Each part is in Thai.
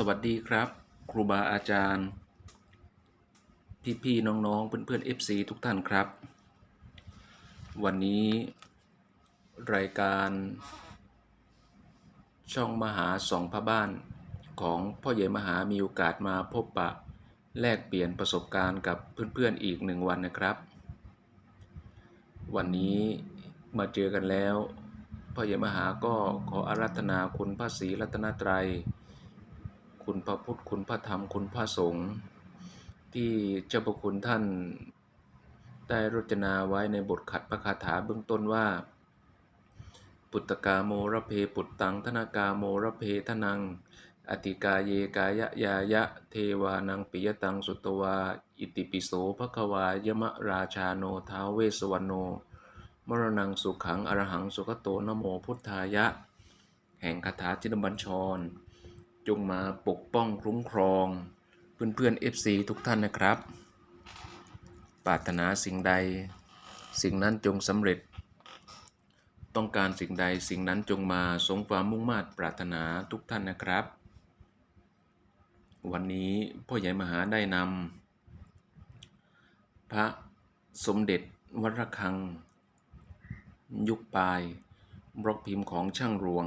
สวัสดีครับ ครูบาอาจารย์ พี่ๆน้องๆ เพื่อนๆ FC ทุกท่านครับ วันนี้ รายการ ช่องมหาสองพระบ้านของพ่อใหญ่มหามีโอกาสมาพบปะ แลกเปลี่ยนประสบการณ์กับเพื่อนๆอีกหนึ่งวันนะครับ วันนี้มาเจอกันแล้วพ่อใหญ่มหาก็ขออารัธนาคุณพระศรีรัตนตรัย คุณพระพุทธคุณพระธรรมคุณพระสงฆ์ที่เจ้าประคุณท่านได้รจนาไว้ในบทขัดพระคาถาเบื้องต้นว่า ปุตตกาโมระเพปุตตังธนากาโมระเพทนัง อติกาเยกายะยายะ เทวานังปิยตังสุตวา อิติปิโสภควายมะราชาโนท้าเวสวรรณโน มรณังสุขังอรหังสุขโตนะโมพุทธายะ แห่งคาถาจินบัญชร จงมาปกป้องคุ้มครองเพื่อนเพื่อน FC ทุกท่านนะครับ ปรารถนาสิ่งใด สิ่งนั้นจงสำเร็จ ต้องการสิ่งใดสิ่งนั้นจงมาสมความมุ่งมา่ปรารถนาทุกท่านนะครับ วันนี้พ่อใหญ่มหาได้นำพระสมเด็จวัดระฆัง ยุคปลาย บล็อกพิมพ์ของช่างหลวง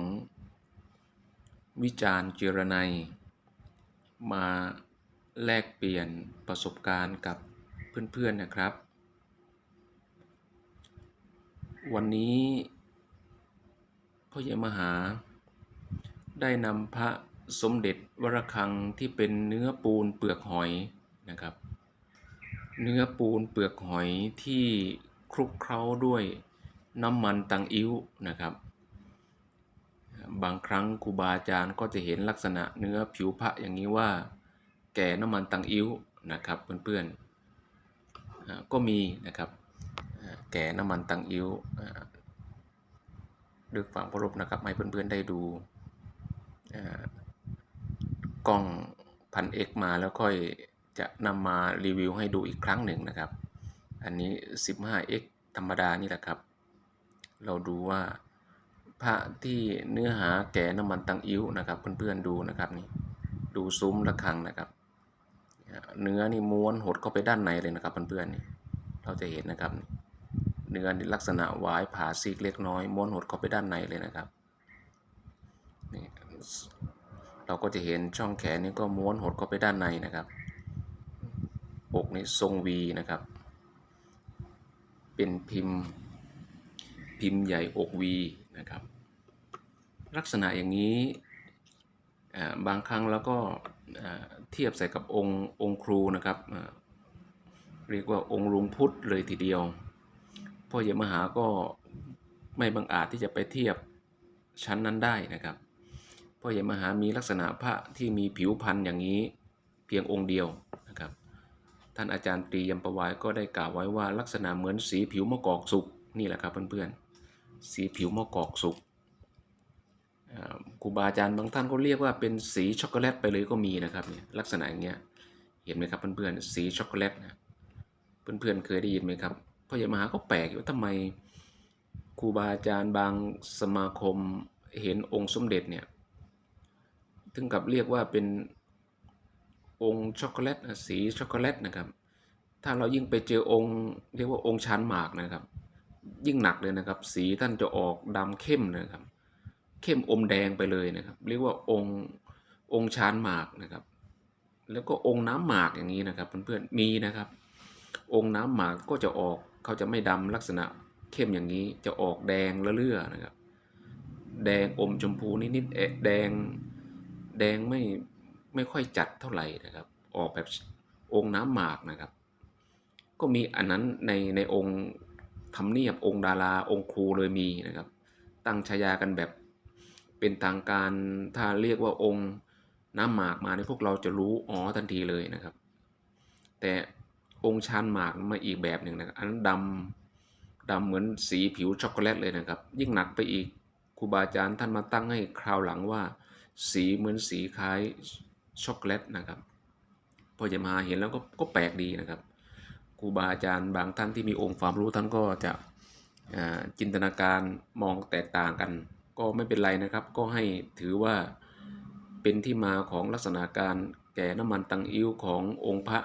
วิจารณ์เจรนัย มาแลกเปลี่ยนประสบการณ์กับเพื่อนๆนะครับ วันนี้พ่อใหญ่มหา ได้นำพระสมเด็จวรคังที่เป็นเนื้อปูนเปลือกหอยนะครับ เนื้อปูนเปลือกหอยที่คลุกเคล้าด้วยน้ำมันตังอิ้วนะครับ บางครั้งครูบาอาจารย์ก็จะเห็นลักษณะเนื้อผิวพระอย่างนี้ว่า แก่น้ำมันตังอิ้วนะครับเพื่อนๆก็มีนะครับแก่น้ำมันตังอิ้วด้วยความเคารพนะครับให้เพื่อนๆได้ดูกล้องพันเอกมาแล้วค่อยจะนำมารีวิวให้ดูอีกครั้งหนึ่งนะครับ อันนี้ 15x ธรรมดานี่แหละครับ เราดูว่า พระที่เนื้อหาแก่น้ำมันตังอิ้วนะครับ เพื่อนๆดูนะครับนี่ดูซุ้มระฆังนะครับ เนื้อนี่ม้วนหดเข้าไปด้านในเลยนะครับเพื่อนๆนี่เราจะเห็นนะครับ เนื้อนี่ลักษณะวายผ่าซีกเล็กน้อยม้วนหดเข้าไปด้านในเลยนะครับนี่เราก็จะเห็นช่องแขนนี่ก็ม้วนหดเข้าไปด้านในนะครับอกนี่ทรงวีนะครับ เป็นพิมพ์พิมพ์ใหญ่อกวีนะครับ ลักษณะอย่างนี้บางครั้งแล้วก็เทียบใส่กับองค์องครูนะครับ เรียกว่าองค์ลุงพุทธเลยทีเดียวพ่อใหญ่มหาก็ไม่บังอาจที่จะไปเทียบชั้นนั้นได้นะครับพ่อใหญ่มหามีลักษณะพระที่มีผิวพรรณอย่างนี้เพียงองค์เดียวนะครับ ท่านอาจารย์ตรียมประวายก็ได้กล่าวไว้ว่าลักษณะเหมือนสีผิวมะกอกสุกนี่แหละครับเพื่อนๆ สีผิวมะกอกสุก ครูบาอาจารย์บางท่านก็เรียกว่าเป็นสีช็อกโกแลตไปเลยก็มีนะครับเนี่ยลักษณะอย่างเงี้ยเห็นไหมครับเพื่อนๆสีช็อกโกแลตนะเพื่อนๆเคยได้ยินไหมครับพ่อใหญ่มหาก็แปลกอยู่ว่าทำไมครูบาอาจารย์บางสมาคมเห็นองค์สมเด็จเนี่ยถึงกับเรียกว่าเป็นองค์ช็อกโกแลตสีช็อกโกแลตนะครับ ถ้าเรายิ่งไปเจอองค์เรียกว่าองค์ชานหมากนะครับ ยิ่งหนักเลยนะครับ สีท่านจะออกดำเข้มนะครับ เข้มอมแดงไปเลยนะครับ เรียกว่าองค์องค์ชานหมากนะครับ แล้วก็องค์น้ำหมากอย่างนี้นะครับเพื่อนๆมีนะครับ องค์น้ำหมากก็จะออกเขาจะไม่ดำลักษณะเข้มอย่างนี้จะออกแดงเลื่อๆนะครับ แดงอมชมพูนิดๆเอ๊ะแดงแดงไม่ไม่ค่อยจัดเท่าไหร่นะครับ ออกแบบองค์น้ำหมากนะครับ ก็มีอันนั้นในในองค์ทำเนียบองค์ดาราองค์ครูเลยมีนะครับ ตั้งฉายากันแบบ เป็นทางการถ้าเรียกว่าองค์น้ำหมากมาในพวกเราจะรู้อ๋อทันทีเลยนะครับ แต่องค์ชานหมากมาอีกแบบหนึ่งนะครับอันนั้นดำดำเหมือนสีผิวช็อกโกแลตเลยนะครับ ยิ่งหนักไปอีกครูบาอาจารย์ท่านมาตั้งให้คราวหลังว่า สีเหมือนสีคล้ายช็อกโกแลตนะครับพอจะมาเห็นแล้วก็ก็แปลกดีนะครับครูบาอาจารย์บางท่านที่มีองค์ความรู้ท่านก็จะจินตนาการมองแตกต่างกัน ก็ไม่เป็นไรนะครับ ก็ให้ถือว่าเป็นที่มาของลักษณะการแก่น้ำมันตังอิ้วขององค์พระ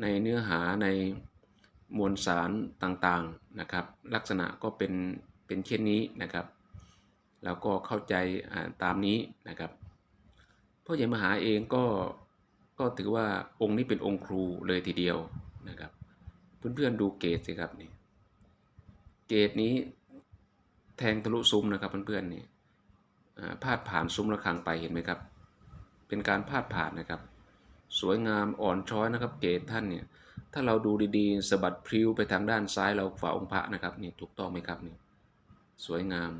ในเนื้อหาในมวลสารต่างๆนะครับ ลักษณะก็เป็นเป็นเช่นนี้นะครับ แล้วก็เข้าใจตามนี้นะครับพ่อใหญ่มหาเองก็ก็ถือว่าองค์นี้เป็นองค์ครูเลยทีเดียวนะครับ เพื่อนๆดูเกรดสิครับนี่เกรดนี้ แทงทะลุซุ้มนะครับเพื่อนๆนี่อ่พาดผ่านซุ้มระฆังไปเห็นไหมครับ เป็นการพาดผ่านนะครับ สวยงามอ่อนช้อยนะครับ เกรดท่านเนี่ยถ้าเราดูดีๆสะบัดพริ้วไปทางด้านซ้ายเราฝ่าองค์พระนะครับนี่ถูกต้องไหมครับนี่สวยงาม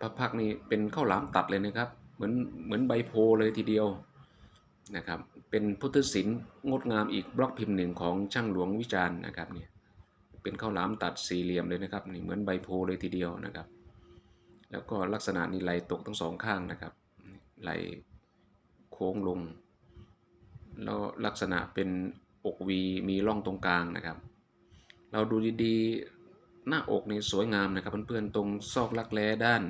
พระพักนี่เป็นข้าวหลามตัดเลยนะครับ เหมือนเหมือนใบโพเลยทีเดียวนะครับเป็นพุทธศิลป์งดงามอีกบล็อกพิมพ์หนึ่งของช่างหลวงวิจารณ์นะครับเนี่ย เป็นข้าวหลามตัดสี่เหลี่ยมเลยนะครับนี่เหมือนใบโพเลยทีเดียวนะครับ แล้วก็ลักษณะนี้ไหลตกทั้งสองข้างนะครับ ไหลโค้งลง แล้วลักษณะเป็นอกวีมีร่องตรงกลางนะครับ เราดูดีๆหน้าอกนี่สวยงามนะครับเพื่อนๆตรงซอกรักแร้ด้าน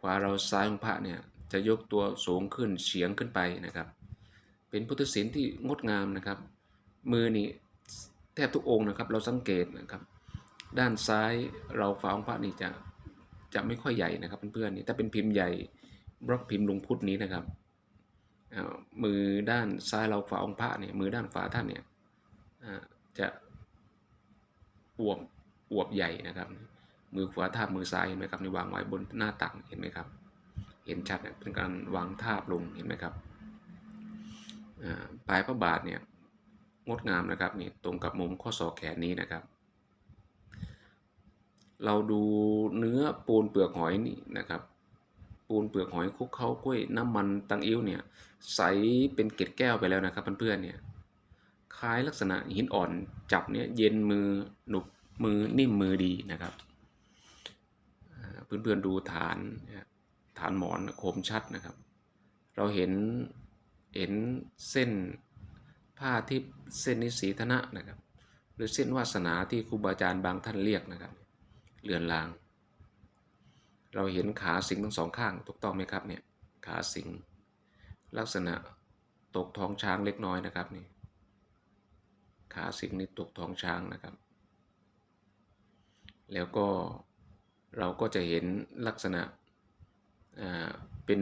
ขวาเราซ้ายของพระเนี่ยจะยกตัวสูงขึ้นเฉียงขึ้นไปนะครับ เป็นพุทธศิลป์ที่งดงามนะครับ มือนี่ ทบทุกองค์นะครับ เราสังเกตนะครับ ด้านซ้ายเราฝาองพระนี่จะจะไม่ค่อยใหญ่นะครับเพื่อนๆนี่ถ้าเป็นพิมพ์ใหญ่บล็อกพิมพ์ลงพุทธนี้นะครับมือด้านซ้ายเราฝาองค์พระเนี่ยมือด้านฝาท่านเนี่ยจะอวบอวบใหญ่นะครับ มือขวาทาบมือซ้ายเห็นไหมครับนี่วางไว้บนหน้าตักเห็นไหมครับ เห็นชัดนะเป็นการวางทาบลงเห็นไหมครับปลายพระบาทเนี่ย งดงามนะครับนี่ตรงกับมุมข้อศอกแขนนี้นะครับ เราดูเนื้อปูนเปลือกหอยนี่นะครับ ปูนเปลือกหอยคุกเข้ากล้วยน้ำมันตังอิ้วเนี่ยใสเป็นเกล็ดแก้วไปแล้วนะครับเพื่อนๆเนี่ยคล้ายลักษณะหินอ่อนจับเนี่ยเย็นมือหนุบมือนิ่มมือดีนะครับอ่าเพื่อนๆดูฐานฐานหมอนคมชัดนะครับ เราเห็นเห็นเส้น ผ้าที่เส้นนิสีธนะนะครับ หรือเส้นวาสนาที่ครูบาอาจารย์บางท่านเรียกนะครับเลือนลาง เราเห็นขาสิงทั้งสองข้างถูกต้องไหมครับเนี่ยขาสิงลักษณะตกท้องช้างเล็กน้อยนะครับนี่ขาสิงนี่ตกท้องช้างนะครับ แล้วก็เราก็จะเห็นลักษณะอ่าเป็น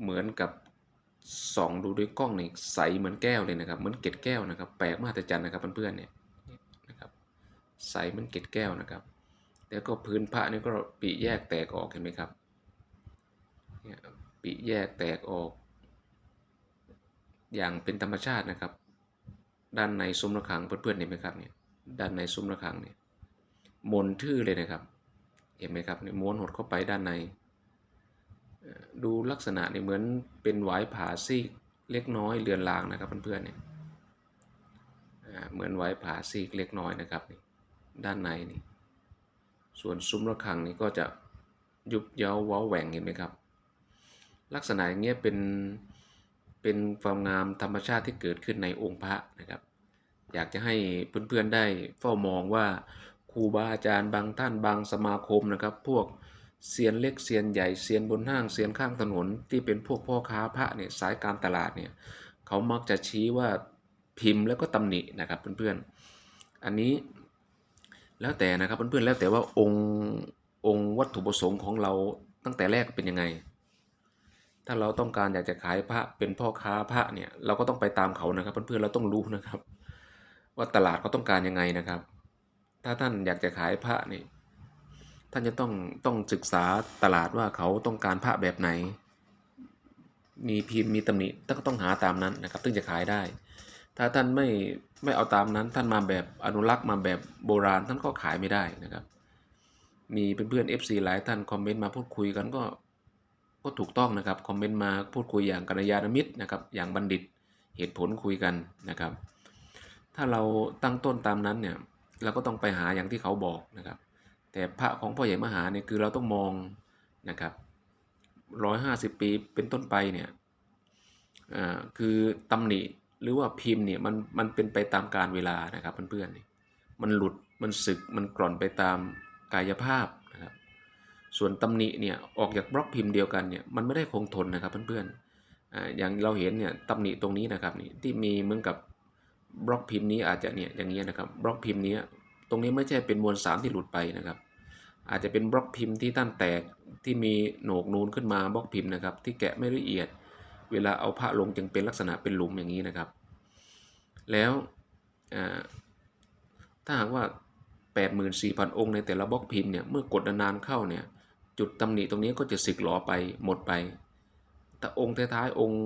เหมือนกับ ส่องดูด้วยกล้องนี่ใสเหมือนแก้วเลยนะครับ เหมือนเกล็ดแก้วนะครับ แปลกมหัศจรรย์นะครับเพื่อนๆเนี่ยนะครับใสเหมือนเกล็ดแก้วนะครับ แล้วก็พื้นพระนี่ก็ปีแยกแตกออกเห็นไหมครับเนี่ยปีแยกแตกออก อย่างเป็นธรรมชาตินะครับ ด้านในซุ้มระฆังเพื่อนๆเห็นไหมครับเนี่ยด้านในซุ้มระฆังเนี่ยมนทื่อเลยนะครับ เห็นไหมครับเนี่ยม้วนหดเข้าไปด้านใน ดูลักษณะเนี่ยเหมือนเป็นหวายผาซีกเล็กน้อยเรือนรางนะครับเพื่อนๆเนี่ยเหมือนหวายผาซีกเล็กน้อยนะครับด้านในนี่ส่วนซุ้มระฆังนี่ก็จะยุบเย้าว้าแหว่งเห็นไหมครับ ลักษณะอย่างเงี้ยเป็นเป็นความงามธรรมชาติที่เกิดขึ้นในองค์พระนะครับ อยากจะให้เพื่อนๆได้เฝ้ามองว่าครูบาอาจารย์บางท่านบางสมาคมนะครับ พวก เซียนเล็กเซียนใหญ่เซียนบนห้างเซียนข้างถนนที่เป็นพวกพ่อค้าพระเนี่ยสายการตลาดเนี่ยเขามักจะชี้ว่าพิมพ์แล้วก็ตำหนินะครับเพื่อนๆ อันนี้แล้วแต่นะครับเพื่อนๆแล้วแต่ว่าองค์องค์วัตถุประสงค์ของเราตั้งแต่แรกเป็นยังไง ถ้าเราต้องการอยากจะขายพระเป็นพ่อค้าพระเนี่ยเราก็ต้องไปตามเขานะครับ เพื่อนๆเราต้องรู้นะครับ ว่าตลาดเขาต้องการยังไงนะครับ ถ้าท่านอยากจะขายพระเนี่ย ท่านจะต้องต้องศึกษาตลาดว่าเขาต้องการพระแบบไหน มีพิมพ์มีตำหนิท่านก็ต้องหาตามนั้นนะครับถึงจะขายได้ ถ้าท่านไม่ไม่เอาตามนั้น ท่านมาแบบอนุรักษ์มาแบบโบราณท่านก็ขายไม่ได้นะครับ มีเพื่อนๆ FC หลายท่านคอมเมนต์มาพูดคุยกันก็ก็ถูกต้องนะครับคอมเมนต์มาพูดคุยอย่างกัลยาณมิตรนะครับ อย่างบัณฑิตเหตุผลคุยกันนะครับ ถ้าเราตั้งต้นตามนั้นเนี่ยเราก็ต้องไปหาอย่างที่เขาบอกนะครับ แต่พระของพ่อใหญ่มหาเนี่ยคือเราต้องมองนะครับร้อยห้าสิบปีเป็นต้นไปเนี่ยคือตำหนิหรือว่าพิมพ์เนี่ยมันมันเป็นไปตามการเวลานะครับเพื่อนๆนี่มันหลุดมันสึกมันกร่อนไปตามกายภาพนะครับส่วนตำหนิเนี่ยออกจากบล็อกพิมพ์เดียวกันเนี่ยมันไม่ได้คงทนนะครับเพื่อนๆอ่าอย่างเราเห็นเนี่ยตำหนิตรงนี้นะครับนี่ที่มีเหมือนกับบล็อกพิมพ์นี้อาจจะเนี่ยอย่างเงี้ยนะครับบล็อกพิมพ์นี้ ตรงนี้ไม่ใช่เป็นมวลสารที่หลุดไปนะครับ อาจจะเป็นบล็อกพิมพ์ที่ท่านแตกที่มีโหนกนูนขึ้นมาบล็อกพิมพ์นะครับ ที่แกะไม่ละเอียด เวลาเอาผ้าลงจึงเป็นลักษณะเป็นหลุมอย่างนี้นะครับ แล้วถ้าหากว่า 84,000 องค์ในแต่ละบล็อกพิมพ์เนี่ยเมื่อกดนานๆเข้าเนี่ยจุดตำหนิตรงนี้ก็จะสึกหลอไปหมดไป แต่องค์ท้ายๆองค์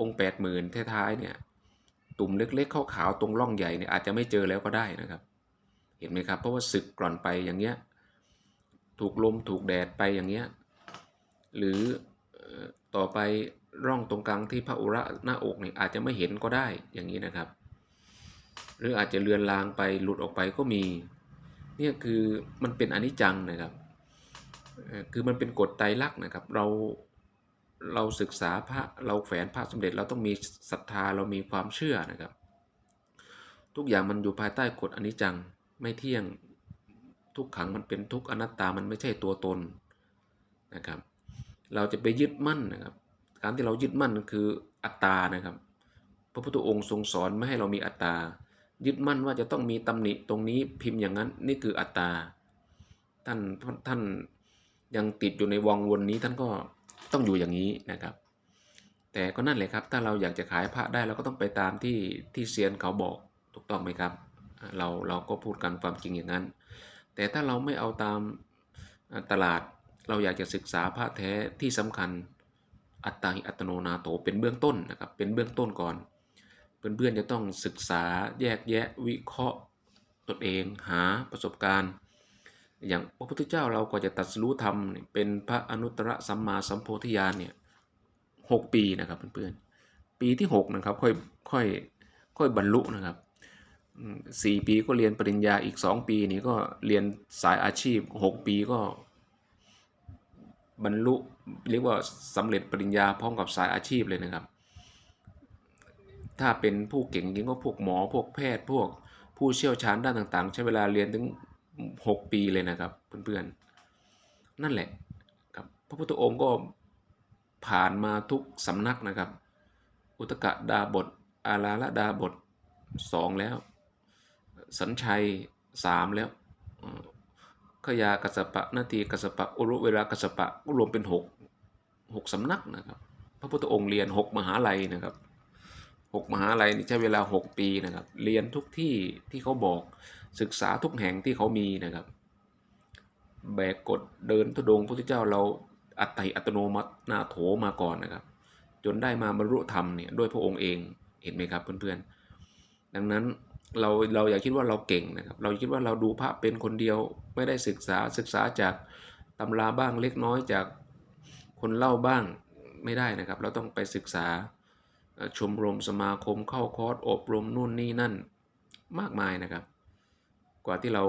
องค์80,000ท้ายๆเนี่ยตุ่มเล็กๆขาวๆตรงร่องใหญ่เนี่ยอาจจะไม่เจอแล้วก็ได้นะครับ เห็นไหมครับ เพราะว่าสึกกร่อนไปอย่างเงี้ย ถูกลมถูกแดดไปอย่างเงี้ย หรือต่อไปร่องตรงกลางที่พระอุระหน้าอกเนี่ยอาจจะไม่เห็นก็ได้อย่างนี้นะครับ หรืออาจจะเลือนลางไปหลุดออกไปก็มีเนี่ยคือมันเป็นอนิจจังนะครับ คือมันเป็นกฎไตรลักษณ์นะครับ เราเราศึกษาพระเราแฝนพระสมเด็จเราต้องมีศรัทธาเรามีความเชื่อนะครับ ทุกอย่างมันอยู่ภายใต้กฎอนิจจัง ไม่เที่ยงทุกขังมันเป็นทุกอนัตตามันไม่ใช่ตัวตนนะครับ เราจะไปยึดมั่นนะครับ การที่เรายึดมั่นคืออัตตานะครับ พระพุทธองค์ทรงสอนไม่ให้เรามีอัตตา ยึดมั่นว่าจะต้องมีตำหนิตรงนี้พิมพ์อย่างนั้นนี่คืออัตตาท่านท่านยังติดอยู่ในวังวนนี้ท่านก็ต้องอยู่อย่างนี้นะครับ แต่ก็นั่นแหละครับ ถ้าเราอยากจะขายพระได้เราก็ต้องไปตามที่ที่เซียนเขาบอกถูกต้องไหมครับ เราเราก็พูดกันความจริงอย่างนั้น แต่ถ้าเราไม่เอาตามตลาดเราอยากจะศึกษาพระแท้ที่สำคัญอัตตาหิอัตโนนาโถเป็นเบื้องต้นนะครับเป็นเบื้องต้นก่อน เพื่อนๆจะต้องศึกษาแยกแยะวิเคราะห์ตนเองหาประสบการณ์ อย่างพระพุทธเจ้าเราก็จะตัดสู้ธรรมเนี่ยเป็นพระอนุตตรสัมมาสัมโพธิญาณเนี่ยหกปีนะครับเพื่อนๆปีที่หกนะครับค่อยค่อยค่อยบรรลุนะครับ สี่ปีก็เรียนปริญญาอีกสองปีนี้ก็เรียนสายอาชีพหกปีก็ บรรลุเรียกว่าสำเร็จปริญญาพร้อมกับสายอาชีพเลยนะครับ ถ้าเป็นผู้เก่งจริงก็พวกหมอพวกแพทย์พวกผู้เชี่ยวชาญด้านต่างๆ ใช้เวลาเรียนถึง 6 ปีเลยนะครับเพื่อนๆ นั่นแหละครับพระพุทธองค์ก็ผ่านมาทุกสำนักนะครับ อุตกะดาบท อาลาละดาบทสองแล้ว สัญชัยสามแล้วขยากัสปะนาทีกัสปะอุรุเวลากัสปะก็รวมเป็นหกหกสำนักนะครับพระพุทธองค์เรียนหกมหาลัยนะครับหกมหาลัยนี่ใช้เวลาหกปีนะครับ เรียนทุกที่ที่เขาบอกศึกษาทุกแห่งที่เขามีนะครับ แบกกฎเดินทุดงค์พุทธเจ้าเราอัตติอัตโนมัตินาโถมาก่อนนะครับ จนได้มาบรรลุธรรมเนี่ยด้วยพระองค์เองเห็นไหมครับเพื่อนๆดังนั้น เราเราอย่าคิดว่าเราเก่งนะครับ เราคิดว่าเราดูพระเป็นคนเดียวไม่ได้ศึกษาศึกษาจากตำราบ้างเล็กน้อยจากคนเล่าบ้างไม่ได้นะครับ เราต้องไปศึกษาชมรมสมาคมเข้าคอร์สอบรมนู่นนี่นั่นมากมายนะครับ กว่าที่เรา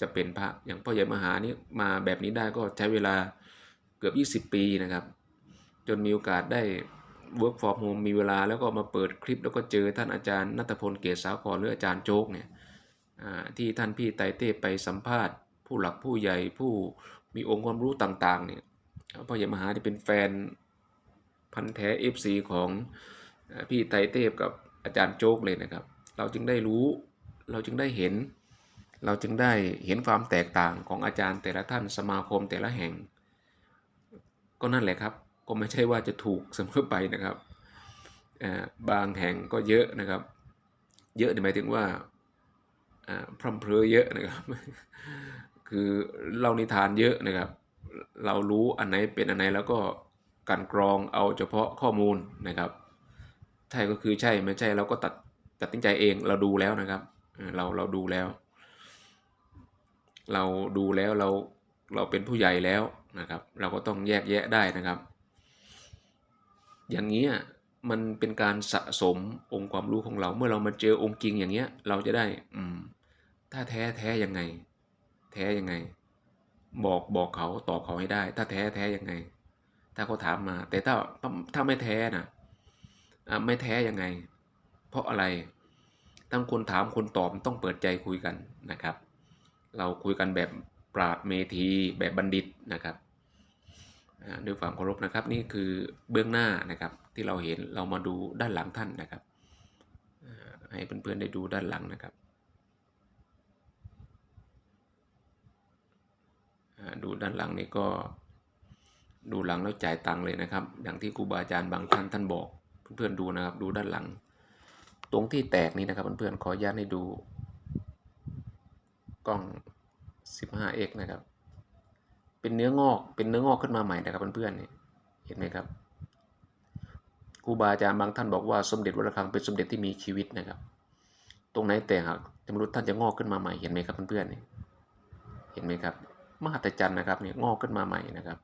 จะเป็นพระอย่างพ่อใหญ่มหานี่มาแบบนี้ได้ก็ใช้เวลาเกือบ 20 ปีนะครับ จนมีโอกาสได้ work from home มีเวลาแล้วก็มาเปิดคลิปแล้วก็เจอท่านอาจารย์นัทพลเกศสาครหรืออาจารย์โจ๊กเนี่ยที่ท่านพี่ไตเต้ไปสัมภาษณ์ ผู้หลักผู้ใหญ่ผู้มีองค์ความรู้ต่างๆเนี่ยพ่อใหญ่มหาที่เป็นแฟนพันธุ์แท้ FC ของเอ่อพี่ไตเต้กับอาจารย์โจ๊กเลยนะครับ เราจึงได้รู้เราจึงได้เห็น เราจึงได้เห็นความแตกต่างของอาจารย์แต่ละท่านสมาคมแต่ละแห่ง ก็นั่นแหละครับ ก็ไม่ใช่ว่าจะถูกเสมอไปนะครับบางแห่งก็เยอะนะครับ เยอะหมายถึงว่าพร่ำเพรื่อเยอะนะครับ คือเล่านิทานเยอะนะครับ เรารู้อันไหนเป็นอันไหนแล้วก็กลันกรองเอาเฉพาะข้อมูลนะครับใช่ก็คือใช่ไม่ใช่เราก็ตัดตัดสินใจเองเราดูแล้วนะครับ เราเราดูแล้ว เราดูแล้วเราเราเป็นผู้ใหญ่แล้วนะครับ เราก็ต้องแยกแยะได้นะครับ อย่างเงี้ยมันเป็นการสะสมองค์ความรู้ของเรา เมื่อเรามาเจอองค์จริงอย่างเงี้ย เราจะได้ อืม ถ้าแท้แท้ยังไง แท้ยังไง บอกบอกเขาตอบเขาให้ได้ ถ้าแท้แท้ยังไง ถ้าเขาถามมา แต่ถ้าถ้าไม่แท้นะอะไม่แท้ยังไง เพราะอะไรทั้งคนถามคนตอบต้องเปิดใจคุยกันนะครับ เราคุยกันแบบปราดเมธีแบบบัณฑิตนะครับ ด้วยความเคารพนะครับนี่คือเบื้องหน้านะครับที่เราเห็นเรามาดูด้านหลังท่านนะครับให้เพื่อนๆได้ดูด้านหลังนะครับดูด้านหลังนี่ก็ดูหลังแล้วจ่ายตังค์เลยนะครับ อย่างที่ครูบาอาจารย์บางท่านท่านบอก เพื่อนๆดูนะครับ ดูด้านหลัง ตรงที่แตกนี่นะครับเพื่อนๆขออนุญาตให้ดูกล้อง 15x นะครับ เป็นเนื้องอกเป็นเนื้องอกขึ้นมาใหม่นะครับเพื่อนๆนี่เห็นไหมครับครูบาอาจารย์บางท่านบอกว่าสมเด็จวัดระฆังเป็นสมเด็จที่มีชีวิตนะครับ ตรงไหนแตกหักมนุษท่านจะงอกขึ้นมาใหม่เห็นไหมครับเพื่อนๆนี่เห็นไหมครับมหัศจรรย์นะครับเนี่ยงอกขึ้นมาใหม่นะครับ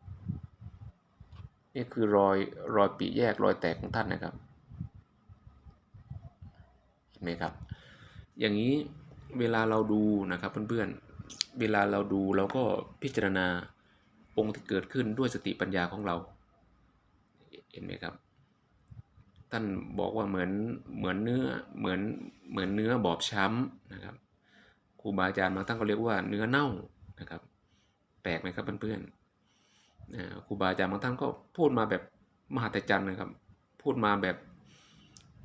นี่คือรอยรอยปีแยกรอยแตกของท่านนะครับ เห็นไหมครับ อย่างนี้เวลาเราดูนะครับเพื่อนๆเวลาเราดูเราก็พิจารณา องค์ที่เกิดขึ้นด้วยสติปัญญาของเรา เห็นไหมครับ ท่านบอกว่าเหมือนเหมือนเนื้อเหมือนเหมือนเนื้อบอบช้ำนะครับครูบาอาจารย์บางท่านก็เรียกว่าเนื้อเน่านะครับ แปลกไหมครับเพื่อนๆอ่าครูบาอาจารย์บางท่านก็พูดมาแบบมหัศจรรย์นะครับ พูดมาแบบ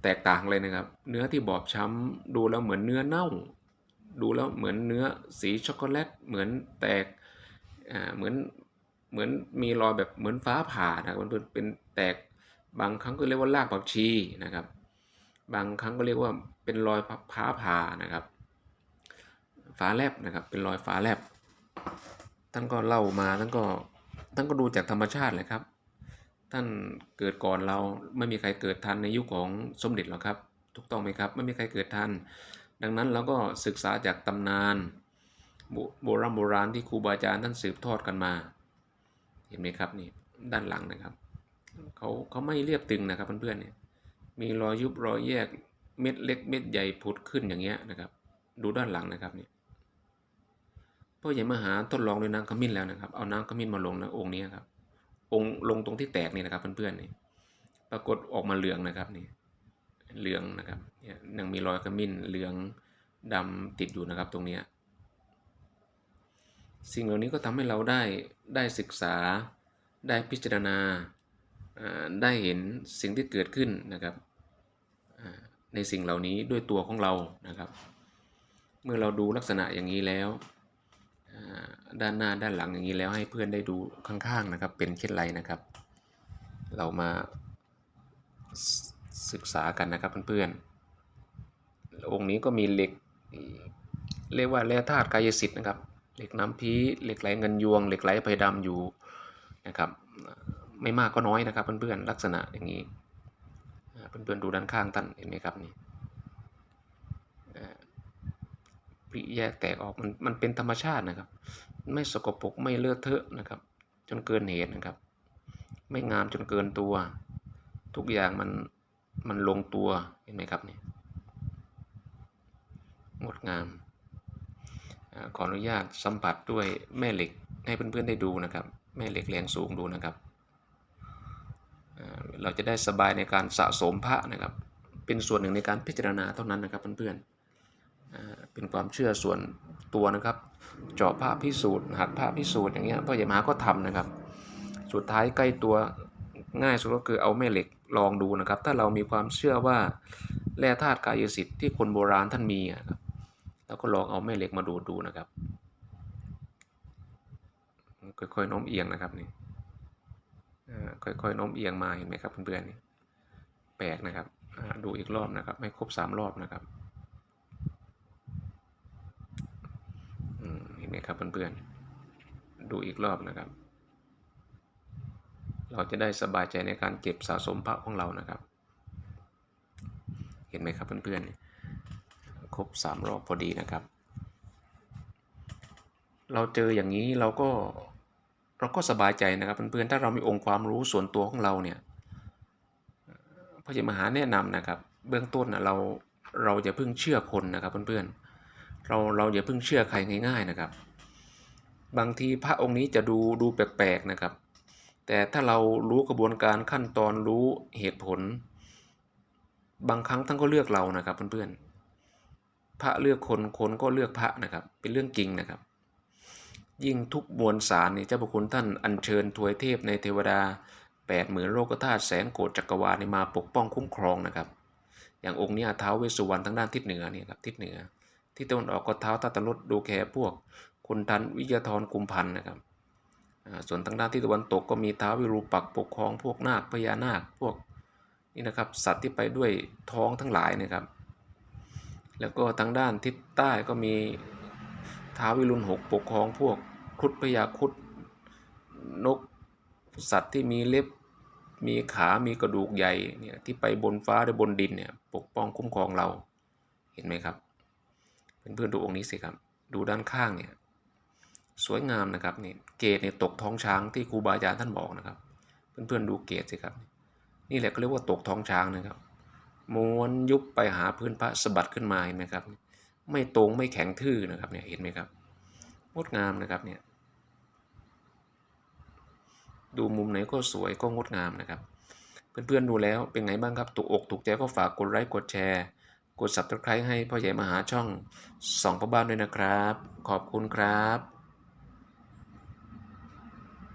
แตกต่างเลยนะครับ เนื้อที่บอบช้ำดูแล้วเหมือนเนื้อเน่า ดูแล้วเหมือนเนื้อสีช็อกโกแลตเหมือนแตกเหมือน เหมือนมีรอยแบบเหมือนฟ้าผ่านะครับเพื่อนเป็นแตกบางครั้งก็เรียกว่ารากผักชีนะครับ บางครั้งก็เรียกว่าเป็นรอยฟ้าผ่านะครับฟ้าแลบนะครับ เป็นรอยฟ้าแลบท่านก็เล่ามาท่านก็ท่านก็ดูจากธรรมชาติเลยครับ ท่านเกิดก่อนเราไม่มีใครเกิดทันในยุคของสมเด็จหรอกครับ ถูกต้องไหมครับ ไม่มีใครเกิดทัน ดังนั้นเราก็ศึกษาจากตำนานโบโบราณโบราณที่ครูบาอาจารย์ท่านสืบทอดกันมา เห็นไหมครับนี่ด้านหลังนะครับเขาเขาไม่เรียบตึงนะครับเพื่อนๆเนี่ยมีรอยยุบรอยแยกเม็ดเล็กเม็ดใหญ่ผุดขึ้นอย่างเงี้ยนะครับ ดูด้านหลังนะครับเนี่ยพ่อใหญ่มหาทดลองด้วยน้ำขมิ้นแล้วนะครับ เอาน้ำขมิ้นมาลงนะองค์นี้ครับ องค์ลงตรงที่แตกนี่นะครับเพื่อนๆนี่ปรากฏออกมาเหลืองนะครับนี่เหลืองนะครับเนี่ยยังมีรอยขมิ้นเหลืองดำติดอยู่นะครับตรงเนี้ย สิ่งเหล่านี้ก็ทำให้เราได้ได้ศึกษา ได้พิจารณาได้เห็นสิ่งที่เกิดขึ้นนะครับในสิ่งเหล่านี้ด้วยตัวของเรานะครับ เมื่อเราดูลักษณะอย่างนี้แล้ว ด้านหน้าด้านหลังอย่างนี้แล้วให้เพื่อนได้ดูข้างๆนะครับ เป็นเช่นไรนะครับ เรามาศศึกษากันนะครับเพื่อนๆองค์นี้ก็มีเหล็ก เรียกว่าแร่ธาตุกายสิทธิ์นะครับ เหล็กน้ำพีเหล็กไหลเงินยวง เหล็กไหลไพดำอยู่นะครับไม่มากก็น้อยนะครับ เพื่อนๆลักษณะอย่างนี้เพื่อนๆดูด้านข้างท่านเห็นไหมครับนี่ปริแยกแตกออกมันมันเป็นธรรมชาตินะครับ ไม่สกปรกไม่เลอะเทอะนะครับ จนเกินเหตุนะครับ ไม่งามจนเกินตัว ทุกอย่างมันมันลงตัวเห็นไหมครับนี่งดงาม ขออนุญาตสัมผัสด้วยแม่เหล็กให้เพื่อนๆได้ดูนะครับ แม่เหล็กแรงสูงดูนะครับ เราจะได้สบายในการสะสมพระนะครับ เป็นส่วนหนึ่งในการพิจารณาเท่านั้นนะครับเพื่อนๆเป็นความเชื่อส่วนตัวนะครับ เจาะพระพิสูจน์หักพระพิสูจน์อย่างเงี้ยพ่อใหญ่มาก็ทำนะครับ สุดท้ายใกล้ตัวง่ายสุดก็คือเอาแม่เหล็กลองดูนะครับ ถ้าเรามีความเชื่อว่าแร่ธาตุกายสิทธิ์ที่คนโบราณท่านมีอะครับ เราก็ลองเอาแม่เหล็กมาดูดูนะครับค่อยๆโน้มเอียงนะครับนี่ค่อยๆโน้มเอียงมาเห็นไหมครับเพื่อนๆนี่แปลกนะครับดูอีกรอบนะครับไม่ครบสามรอบนะครับเห็นไหมครับเพื่อนๆดูอีกรอบนะครับ เราจะได้สบายใจในการเก็บสะสมพระของเรานะครับ เห็นไหมครับเพื่อนๆ รบสามรอบพอดีนะครับ เราเจออย่างนี้เราก็เราก็สบายใจนะครับเพื่อนๆถ้าเรามีองค์ความรู้ส่วนตัวของเราเนี่ยพระเจ้ามหาแนะนำนะครับ เบื้องต้นนะเราเราอย่าเพิ่งเชื่อคนนะครับเพื่อนๆเราเราอย่าเพิ่งเชื่อใครง่ายๆนะครับ บางทีพระองค์นี้จะดูดูแปลกๆนะครับ แต่ถ้าเรารู้กระบวนการขั้นตอนรู้เหตุผล บางครั้งท่านก็เลือกเรานะครับเพื่อนๆ พระเลือกคนคนก็เลือกพระนะครับ เป็นเรื่องจริงนะครับ ยิ่งทุกมวลสารนี่เจ้าพระคุณท่านอัญเชิญทวยเทพในเทวดาแปดหมื่นโลกธาตุแสนโกฏจักรวาลนี่มาปกป้องคุ้มครองนะครับ อย่างองค์นี้ท้าวเวสุวรรณทางด้านทิศเหนือนี่ครับทิศเหนือ ที่ตะวันออกก็เท้าตาตลดดูแคพวกคุณทันวิยาธรกุมพันนะครับส่วนทางด้านที่ตะวันตกก็มีท้าววิรูปักปกครองพวกนาคพญานาคพวกนี่นะครับสัตว์ที่ไปด้วยท้องทั้งหลายนะครับ แล้วก็ทางด้านทิศใต้ก็มีท้าววิรุณหกปกครองพวกครุฑพญาครุฑนกสัตว์ที่มีเล็บมีขามีกระดูกใหญ่เนี่ยที่ไปบนฟ้าหรือบนดินเนี่ยปกป้องคุ้มครองเราเห็นไหมครับเพื่อนๆดูองค์นี้สิครับ ดูด้านข้างเนี่ยสวยงามนะครับนี่เกศเนี่ยตกท้องช้างที่ครูบาอาจารย์ท่านบอกนะครับ เพื่อนๆดูเกศสิครับ นี่แหละก็เรียกว่าตกท้องช้างนะครับ ม้วนยุบไปหาพื้นพระสะบัดขึ้นมาเห็นไหมครับ ไม่ตรงไม่แข็งทื่อนะครับเนี่ยเห็นไหมครับงดงามนะครับเนี่ยดูมุมไหนก็สวยก็งดงามนะครับ เพื่อนๆดูแล้วเป็นไงบ้างครับถูกอกถูกใจก็ฝากกดไลค์กดแชร์ กด subscribe ให้พ่อใหญ่มหาช่องส่องพ่อบ้านด้วยนะครับ ขอบคุณครับ